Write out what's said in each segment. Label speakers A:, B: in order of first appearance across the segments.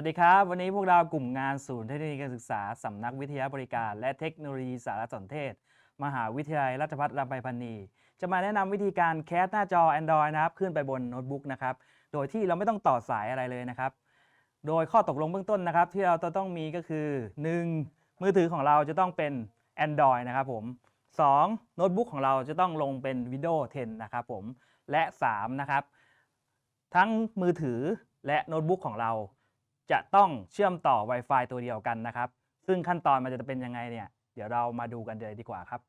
A: วัสดีครับ วันนี้พวกเรากลุ่มงานศูนย์เทคโนโลยีการศึกษาสำนักวิทยาบริการ และเทคโนโลยีสารสนเทศ มหาวิทยาลัยราชภัฏลำไพพันนีจะมาแนะนำวิธีการแคสหน้าจอ Android นะครับ ขึ้นไปบนโน้ตบุ๊กนะครับ โดยที่เราไม่ต้องต่อสายอะไรเลยนะครับ โดยข้อตกลงเบื้องต้นนะครับ ที่เราจะต้องมีก็คือ 1. มือถือของเราจะต้องเป็น Android นะครับผม 2. โน้ตบุ๊กของเราจะต้องลงเป็น Windows 10 นะครับผม และ 3. นะครับ ทั้งมือถือและโน้ตบุ๊กของเรา จะต้องเชื่อมต่อ Wi-Fi ตัวเดียวกันนะครับ ซึ่งขั้นตอนมันจะเป็นยังไงเนี่ย เดี๋ยวเรามาดูกันเลยดีกว่าครับ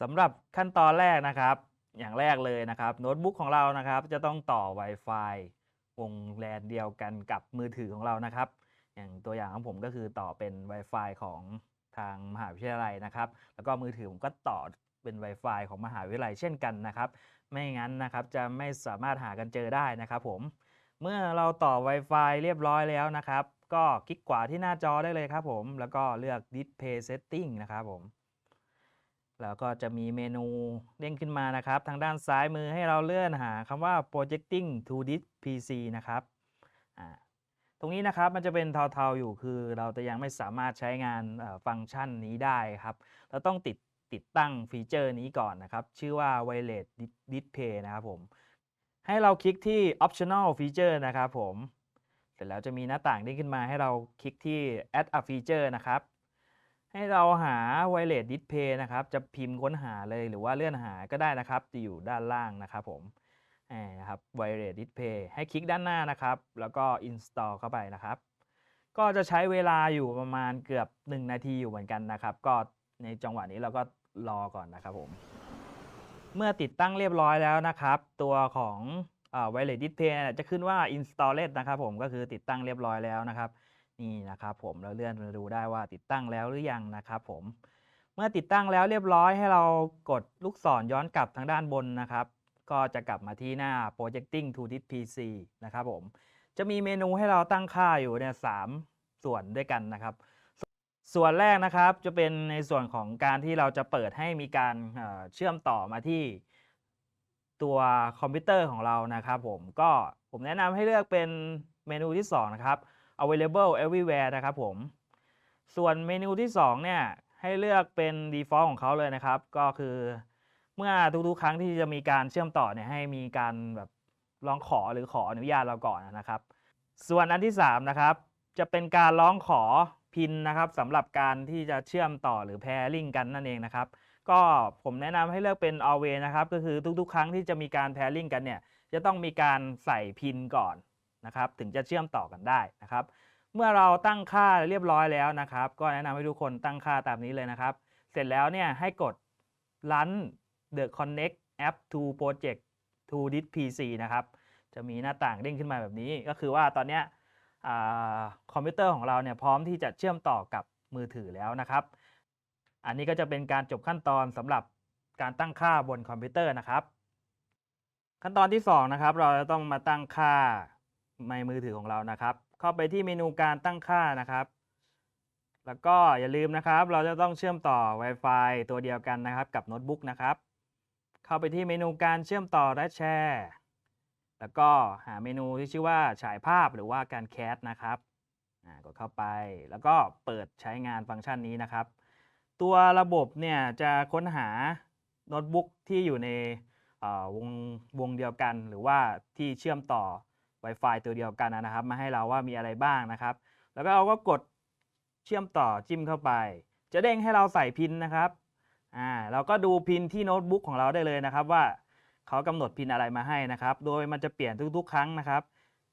A: สำหรับขั้นตอนแรกนะครับ อย่างแรกเลยนะครับโน้ตบุ๊กของเรานะครับ จะต้องต่อ Wi-Fi วงแลนเดียวกันกับมือถือของเรานะครับ อย่างตัวอย่างของผมก็คือต่อเป็น Wi-Fi ของทางมหาวิทยาลัยนะครับ แล้วก็มือถือผมก็ต่อเป็น Wi-Fi ของมหาวิทยาลัยเช่นกันนะครับ ไม่งั้นนะครับจะไม่สามารถหากันเจอได้นะครับผม เมื่อเราต่อ Wi-Fi เรียบร้อยแล้วนะครับ ก็คลิกขวาที่หน้าจอได้เลยครับผม แล้วก็เลือก Display Setting นะครับผมแล้วก็จะมีเมนูเด้งขึ้นมานะครับ ทางด้านซ้ายมือให้เราเลื่อนหาคำว่า projecting to this PC นะครับ ตรงนี้นะครับมันจะเป็นเทาๆอยู่คือเราจะยังไม่สามารถใช้งานฟังก์ชันนี้ได้ครับ เราต้องติดติดตั้งฟีเจอร์นี้ก่อนนะครับ ชื่อว่า wireless display นะครับผม ให้เราคลิกที่ optional feature นะครับผม เสร็จแล้วจะมีหน้าต่างเด้งขึ้นมาให้เราคลิกที่ add a feature นะครับ ให้เราหา wireless display นะครับ จะพิมพ์ค้นหาเลยหรือว่าเลื่อนหาก็ได้นะครับจะอยู่ด้านล่างนะครับผมอ่นะครับ wireless display ให้คลิกด้านหน้านะครับ แล้วก็ install เข้าไปนะครับ ก็จะใช้เวลาอยู่ประมาณเกือบ 1 นาทีอยู่เหมือนกันนะครับ ก็ในจังหวะนี้เราก็รอก่อนนะครับผม เมื่อติดตั้งเรียบร้อยแล้วนะครับ ตัวของอ่า wireless display เนี่ยจะขึ้นว่า installed นะครับผมก็คือติดตั้งเรียบร้อยแล้วนะครับ นี่นะครับผมเราเลื่อนมาดูได้ว่าติดตั้งแล้วหรือยังนะครับผมเมื่อติดตั้งแล้วเรียบร้อยให้เรากดลูกศรย้อนกลับทางด้านบนนะครับ ก็จะกลับมาที่หน้า projecting to this PC นะครับผมจะมีเมนูให้เราตั้งค่าอยู่เนี่ยสามส่วนด้วยกันนะครับ ส่วนแรกนะครับจะเป็นในส่วนของการที่เราจะเปิดให้มีการเชื่อมต่อมาที่ตัวคอมพิวเตอร์ของเรานะครับผมก็ผมแนะนำให้เลือกเป็นเมนูที่ 2 นะครับ available everywhere นะครับผม ส่วนเมนูที่ 2 เนี่ย ให้เลือกเป็น default ของเขาเลยนะครับ ก็คือเมื่อทุกๆ ครั้งที่จะมีการเชื่อมต่อเนี่ยให้มีการแบบร้องขอหรือขออนุญาตเราก่อนนะครับ ส่วนอันที่ 3 นะครับ จะเป็นการร้องขอ พินนะครับสำหรับการที่จะเชื่อมต่อหรือ pairing กันนั่นเองนะครับ ก็ผมแนะนำให้เลือกเป็น always นะครับก็คือทุกๆ ครั้งที่จะมีการ pairing กันเนี่ยจะต้องมีการใส่พินก่อนนะครับถึงจะเชื่อมต่อกันได้นะครับ เมื่อเราตั้งค่าเรียบร้อยแล้วนะครับ ก็แนะนำให้ทุกคนตั้งค่าตามนี้เลยนะครับ เสร็จแล้วเนี่ยให้กด run the connect app to project to this PC นะครับจะมีหน้าต่างเด้งขึ้นมาแบบนี้ก็คือว่าตอนเนี้ย คอมพิวเตอร์ของเราเนี่ยพร้อมที่จะเชื่อมต่อกับมือถือแล้วนะครับ อันนี้ก็จะเป็นการจบขั้นตอนสำหรับการตั้งค่าบนคอมพิวเตอร์นะครับ ขั้นตอนที่2นะครับเราจะต้องมาตั้งค่าในมือถือของเรานะครับ เข้าไปที่เมนูการตั้งค่านะครับแล้วก็อย่าลืมนะครับ เราจะต้องเชื่อมต่อ Wi-Fi ตัวเดียวกันนะครับ กับโน้ตบุ๊กนะครับ เข้าไปที่เมนูการเชื่อมต่อและแชร์ แล้วก็หาเมนูที่ชื่อว่าฉายภาพหรือว่าการแคสนะครับกดเข้าไปแล้วก็เปิดใช้งานฟังก์ชันนี้นะครับ ตัวระบบเนี่ยจะค้นหาโน้ตบุ๊กที่อยู่ในวงวงเดียวกัน หรือว่าที่เชื่อมต่อ Wi-Fi ตัวเดียวกันนะครับ มาให้เราว่ามีอะไรบ้างนะครับ แล้วก็เราก็กดเชื่อมต่อจิ้มเข้าไป จะเด้งให้เราใส่พินนะครับอ่าเราก็ดูพินที่โน้ตบุ๊กของเราได้เลยนะครับว่า เขากำหนดพินอะไรมาให้นะครับ โดยมันจะเปลี่ยนทุกๆ ครั้งนะครับ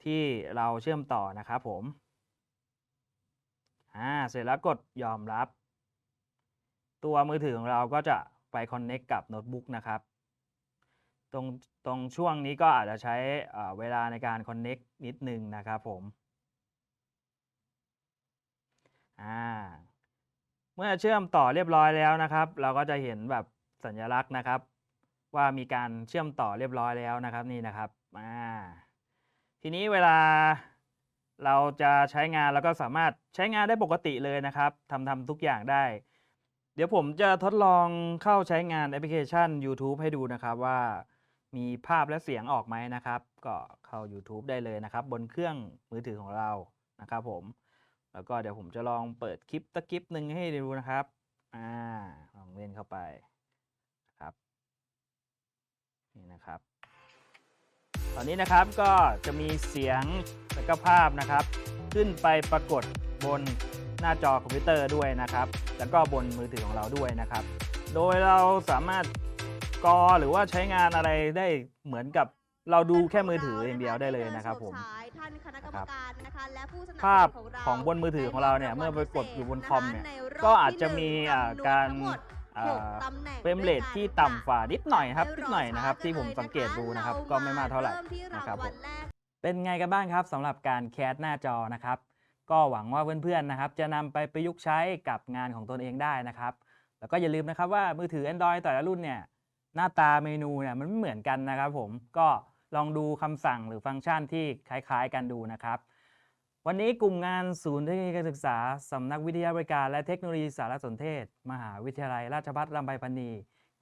A: ที่เราเชื่อมต่อนะครับผมอ่าเสร็จแล้วกดยอมรับ ตัวมือถือของเราก็จะไป Connect กับโน้ตบุ๊กนะครับ ตรงตรงช่วงนี้ก็อาจจะใช้เวลาในการ Connect นิดนึงนะครับผมอ่าเมื่อเชื่อมต่อเรียบร้อยแล้วนะครับ เราก็จะเห็นแบบสัญลักษณ์นะครับ ว่ามีการเชื่อมต่อเรียบร้อยแล้วนะครับนี่นะครับอ่าทีนี้เวลาเราจะใช้งานเราก็สามารถใช้งานได้ปกติเลยนะครับทำทำทุกอย่างได้ เดี๋ยวผมจะทดลองเข้าใช้งานแอปพลิเคชัน YouTube ให้ดูนะครับว่ามีภาพและเสียงออกไหมนะครับ ก็เข้า YouTube ได้เลยนะครับ บนเครื่องมือถือของเรานะครับผม แล้วก็เดี๋ยวผมจะลองเปิดคลิปตะคลิปหนึ่งให้ดูนะครับ อ่า ลองเล่นเข้าไป นี่นะครับ ตอนนี้นะครับก็จะมีเสียงและก็ภาพนะครับ ขึ้นไปปรากฏบนหน้าจอคอมพิวเตอร์ด้วยนะครับ แล้วก็บนมือถือของเราด้วยนะครับ โดยเราสามารถกอหรือว่าใช้งานอะไรได้เหมือนกับเราดูแค่มือถืออย่างเดียวได้เลยนะครับผม
B: ท่านคณะกรรมการนะคะและผู้สนับสนุน
A: ภาพ
B: ของเรา
A: ของบนมือถือของเราเนี่ยเมื่อไปกดอยู่บนคอมเนี่ย
B: ในรบ
A: ก็อาจจะมี
B: ที่หนึ่ง
A: อ่า
B: จำนวน
A: การ
B: ทั้ง หมด
A: อ่
B: หกาตำแหน่ง
A: เฟรมเรทที่ต่ำฝ่านิดหน่อยนะครับนิดหน่อยนะครับ ที่ผม
B: เา
A: สังเกตดูนะครับ
B: เา
A: ก็ไม่มากเท่าไหร่
B: เริ่มที่
A: นะครับา
B: งวัล
A: ผม
B: แรก
A: เป็นไงกันบ้างครับสำหรับการแคสหน้าจอนะครับ ก็หวังว่าเพื่อนๆนะครับ จะนำไปประยุกต์ใช้กับงานของตนเองได้นะครับ แล้วก็อย่าลืมนะครับว่ามือถือ Android แต่ละรุ่นเนี่ยหน้าตาเมนูเนี่ยมันไม่เหมือนกันนะครับ ผมก็ลองดูคำสั่งหรือฟังก์ชันที่คล้าย ๆ กันดูนะครับ วันนี้กลุ่มงานศูนย์เทคโนโลยีการศึกษา สำนักวิทยาบริการและเทคโนโลยีสารสนเทศ มหาวิทยาลัย ราชภัฏลำไยพันี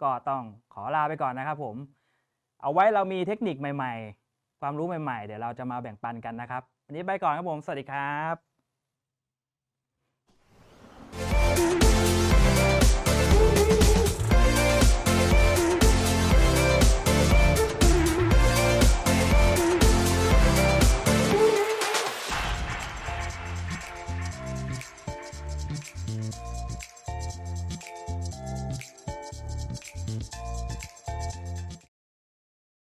A: ก็ต้องขอลาไปก่อนนะครับผม เอาไว้เรามีเทคนิคใหม่ ๆ ความรู้ใหม่ ๆ เดี๋ยวเราจะมาแบ่งปันกันนะครับ วันนี้ไปก่อนครับผม สวัสดีครับ